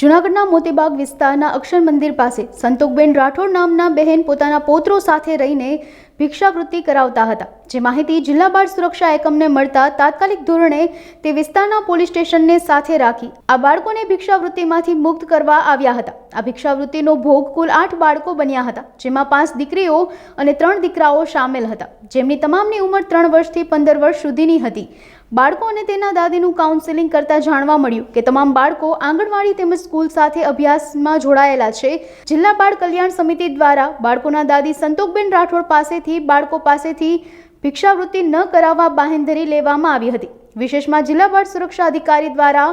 જૂનાગઢના મોતીબાગ વિસ્તારના અક્ષર મંદિર પાસે સંતોકબેન રાઠોડ નામના બહેન પોતાના પોત્રો સાથે રહીને ભિક્ષાવૃત્તિ કરાવતા હતા. જે માહિતી જિલ્લા બાળ સુરક્ષા એકમને મળતા તાત્કાલિક ધોરણે તે વિસ્તારના પોલીસ સ્ટેશનને સાથે રાખી આ બાળકોને ભિક્ષાવૃત્તિમાંથી મુક્ત કરવા આવ્યા હતા. આ ભિક્ષાવૃત્તિનો ભોગ કુલ આઠ બાળકો બન્યા હતા, જેમાં પાંચ દીકરીઓ અને ત્રણ દીકરાઓ સામેલ હતા. જેમની તમામની ઉંમર ત્રણ વર્ષથી પંદર વર્ષ સુધીની હતી. બાળકો અને તેના દાદીનું કાઉન્સેલિંગ કરતા જાણવા મળ્યું કે તમામ બાળકો આંગણવાડી તેમજ સ્કૂલ સાથે અભ્યાસમાં જોડાયેલા છે. જિલ્લા બાળ કલ્યાણ સમિતિ દ્વારા બાળકોના દાદી સંતોકબેન રાઠોડ પાસેથી, બાળકો પાસેથી ભિક્ષાવૃત્તિ ન કરાવવા બાહેંધરી લેવામાં આવી હતી. વિશેષમાં જિલ્લા બાળ સુરક્ષા અધિકારી દ્વારા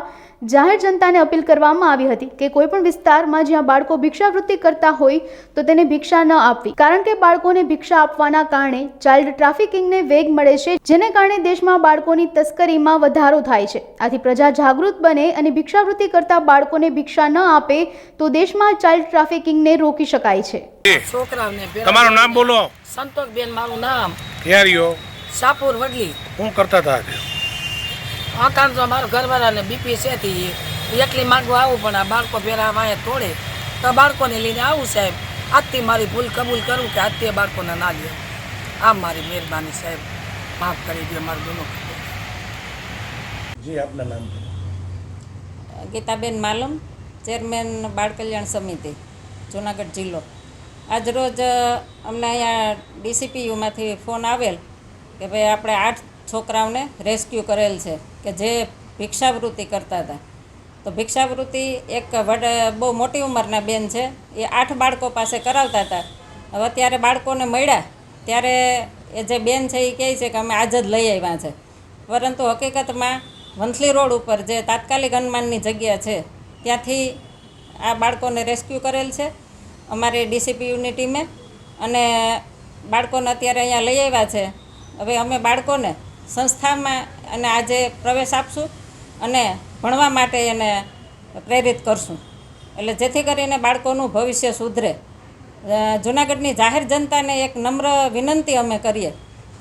જાહેર જનતાને અપીલ કરવામાં આવી હતી કે કોઈ પણ વિસ્તારમાં જ્યાં બાળકો ભિક્ષાવૃત્તિ કરતા હોય તો તેને ભિક્ષા ન આપવી. કારણ કે બાળકોને ભિક્ષા આપવાના કારણે ચાઇલ્ડ ટ્રાફિકિંગને વેગ મળે છે, જેને કારણે દેશમાં બાળકોની તસ્કરીમાં વધારો થાય છે. આથી પ્રજા જાગૃત બને અને ભિક્ષાવૃત્તિ કરતા બાળકોને ભિક્ષા ન આપે તો દેશમાં ચાઇલ્ડ ટ્રાફિકિંગને રોકી શકાય છે. તમારું નામ બોલો. સંતોષબેન મારું નામ ક્યાં રહ્યો સાપુર વડલી. શું કરતા હતા? આકાંત તો મારા ઘરવાળાને બીપી છે એકલી માંગવા આવું પણ આ બાળકો પહેરા વાંહે તોડે. તો બાળકોને લઈને આવું સાહેબ. આજથી મારી ભૂલ કબૂલ કરું કે આજથી બાળકોને ના લે. આ મારી મહેરબાની સાહેબ. માફ કરી દે મારું ગુનો જી આપના નામ ગીતાબેન માલમ ચેરમેન બાળ કલ્યાણ સમિતિ જુનાગઢ જિલ્લો. આજરોજ અમને અહીંયા ડીસીપીયુમાંથી ફોન આવેલ કે ભાઈ આપણે આઠ છોકરાઓને રેસ્ક્યુ કરેલ છે કે જે ભિક્ષાવૃત્તિ કરતા હતા. તો ભિક્ષાવૃત્તિ એક વડ, બહુ મોટી ઉંમરના બેન છે, એ આઠ બાળકો પાસે કરાવતા હતા. હવે અત્યારે બાળકોને મળ્યા, ત્યારે એ જે બેન છે એ કહે છે કે અમે આજ જ લઈ આવ્યા છે. પરંતુ હકીકતમાં વંથલી રોડ ઉપર જે તાત્કાલિક હનુમાનની જગ્યા છે, ત્યાંથી આ બાળકોને રેસ્ક્યુ કરેલ છે. અમારી ડીસીપીયુની ટીમે અને બાળકોને અત્યારે અહીંયા લઈ આવ્યા છે. હવે અમે બાળકોને સંસ્થામાં અને આજે પ્રવેશ આપશું અને ભણવા માટે એને પ્રેરિત કરશું. એટલે જેથી કરીને બાળકોનું ભવિષ્ય સુધરે. જૂનાગઢની જાહેર જનતાને એક નમ્ર વિનંતી અમે કરીએ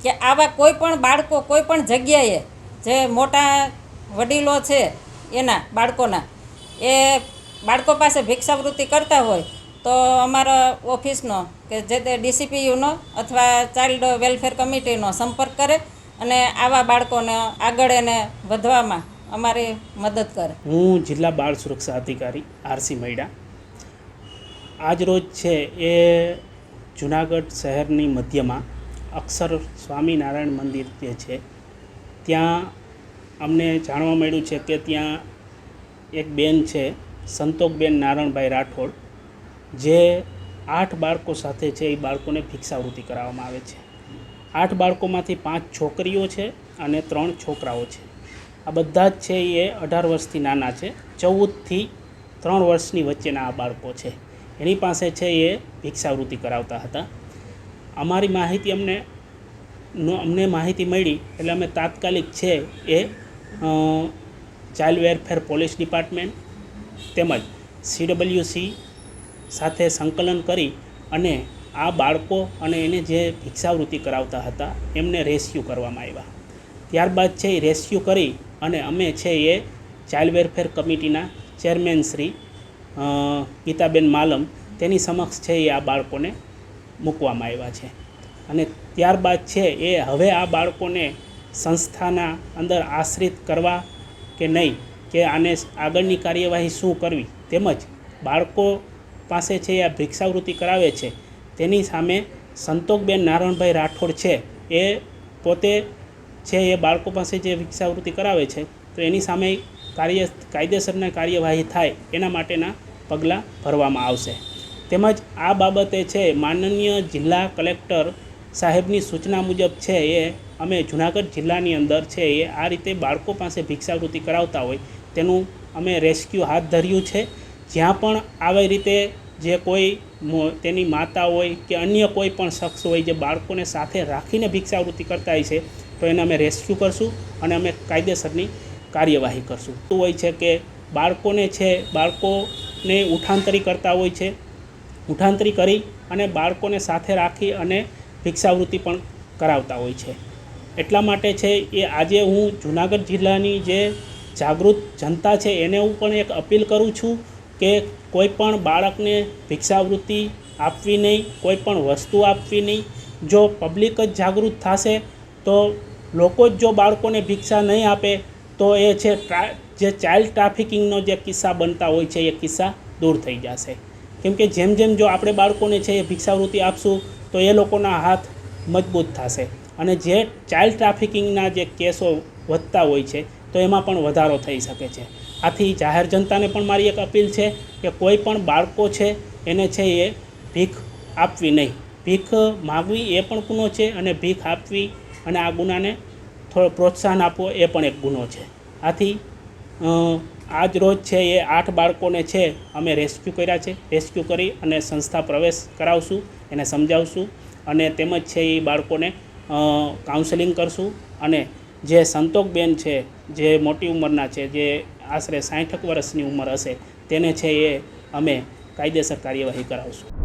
કે આવા કોઈ પણ બાળકો, કોઈ પણ જગ્યાએ જે મોટા વડીલો છે એના બાળકોના, એ બાળકો પાસે ભિક્ષાવૃત્તિ કરતા હોય તો અમારા ઓફિસનો કે જે તે ડીસીપીયુનો અથવા ચાઇલ્ડ વેલફેર કમિટીનો સંપર્ક કરે અને આવા બાળકોને આગળ એને વધવામાં અમારી મદદ કરે. હું જિલ્લા બાળ સુરક્ષા અધિકારી આરસી મૈડા. આજ રોજ છે એ જુનાગઢ શહેરની મધ્યમાં અક્ષર સ્વામિનારાયણ મંદિર જે છે, ત્યાં અમને જાણવા મળ્યું છે કે ત્યાં એક બેન છે સંતોકબેન નારણભાઈ રાઠોડ. જે આઠ બાળકો સાથે છે, એ બાળકોને ભિક્ષાવૃત્તિ કરાવવામાં આવે છે. આઠ બાળકોમાંથી પાંચ છોકરીઓ છે અને ત્રણ છોકરાઓ છે. આ બધા જ છે, એ અઢાર વર્ષથી નાના છે. ચૌદથી ત્રણ વર્ષની વચ્ચેના આ બાળકો છે. એની પાસે છે, એ ભિક્ષાવૃત્તિ કરાવતા હતા. અમારી માહિતી અમને અમને માહિતી મળી, એટલે અમે તાત્કાલિક છે, એ ચાઇલ્ડ વેલફેર પોલીસ ડિપાર્ટમેન્ટ તેમજ સીડબ્લ્યુસી સાથે સંકલન કરી અને આ બાળકો અને એને જે ભિક્ષાવૃત્તિ કરાવતા હતા, એમને રેસ્ક્યુ કરવામાં આવ્યા. ત્યારબાદ છે એ રેસ્ક્યુ કરી અને અમે છે એ ચાઇલ્ડ વેલફેર કમિટીના ચેરમેન શ્રી ગીતાબેન માલમ તેની સમક્ષ છે એ આ બાળકોને મૂકવામાં આવ્યા છે. અને ત્યારબાદ છે એ હવે આ બાળકોને સંસ્થાના અંદર આશ્રિત કરવા કે નહીં, કે આને આગળની કાર્યવાહી શું કરવી, તેમજ બાળકો પાસે છે આ ભિક્ષાવૃત્તિ કરાવે છે, તેની સામે સંતોકબેન નારણભાઈ રાઠોડ છે, એ પોતે છે એ બાળકો પાસે જે ભિક્ષાવૃત્તિ કરાવે છે, તો એની સામે કાર્ય, કાયદેસરના કાર્યવાહી થાય, એના માટેના પગલાં ભરવામાં આવશે. તેમજ આ બાબતે છે, માનનીય જિલ્લા કલેક્ટર સાહેબની સૂચના મુજબ છે, એ અમે જુનાગઢ જિલ્લાની અંદર છે, એ આ રીતે બાળકો પાસે ભિક્ષાવૃત્તિ કરાવતા હોય, તેનું અમે રેસ્ક્યુ હાથ ધર્યું છે જ્યાં પણ આવી રીતે જે કોઈ તેની માતા હોય કે અન્ય કોઈ પણ શખ્સ હોય જે બાળકોને સાથે રાખીને ભિક્ષાવૃત્તિ કરતા હોય છે, તો એને અમે રેસ્ક્યુ કરશું અને અમે કાયદેસરની કાર્યવાહી કરશું. શું હોય છે કે બાળકોને છે, બાળકોને ઉઠાંતરી કરતા હોય છે, ઉઠાંતરી કરી અને બાળકોને સાથે રાખી અને ભિક્ષાવૃત્તિ પણ કરાવતા હોય છે. એટલા માટે છે એ આજે હું જુનાગઢ જિલ્લાની જે જાગૃત જનતા છે, એને હું પણ એક અપીલ કરું છું કે કોઈ પણ બાળકને ભિક્ષાવૃત્તિ આપવી નહીં, કોઈ પણ વસ્તુ આપવી નહીં. જો પબ્લિક જ જાગૃત થશે, તો લોકો જ જો બાળકોને ભિક્ષા નહીં આપે, તો એ છે જે ચાઇલ્ડ ટ્રાફિકિંગનો જે કિસ્સા બનતા હોય છે, એ કિસ્સા દૂર થઈ જશે. કેમ કે જેમ જેમ જો આપણે બાળકોને છે એ ભિક્ષાવૃત્તિ આપશું, તો એ લોકોના હાથ મજબૂત થશે. અને જે ચાઇલ્ડ ટ્રાફિકિંગના જે કેસો વધતા હોય છે, તો એમાં પણ વધારો થઈ શકે છે. આથી જાહેર જનતાને પણ મારી એક અપીલ છે કે કોઈ પણ બાળકો છે, એને છે એ ભીખ આપવી નહીં. ભીખ માગવી એ પણ ગુનો છે અને ભીખ આપવી અને આ ગુનાને થોડો પ્રોત્સાહન આપવો એ પણ એક ગુનો છે. આથી આજ રોજ છે એ આઠ બાળકોને છે અમે રેસ્ક્યુ કર્યા છે. રેસ્ક્યુ કરી અને સંસ્થા પ્રવેશ કરાવશું, એને સમજાવશું અને તેમજ છે એ બાળકોને કાઉન્સેલિંગ કરશું અને જે સંતોકબેન છે, જે મોટી ઉંમરના છે, જે આશરે સાઠક વર્ષની ઉંમર હશે. તેને છે એ અમે કાયદેસર કાર્યવાહી કરાવશું.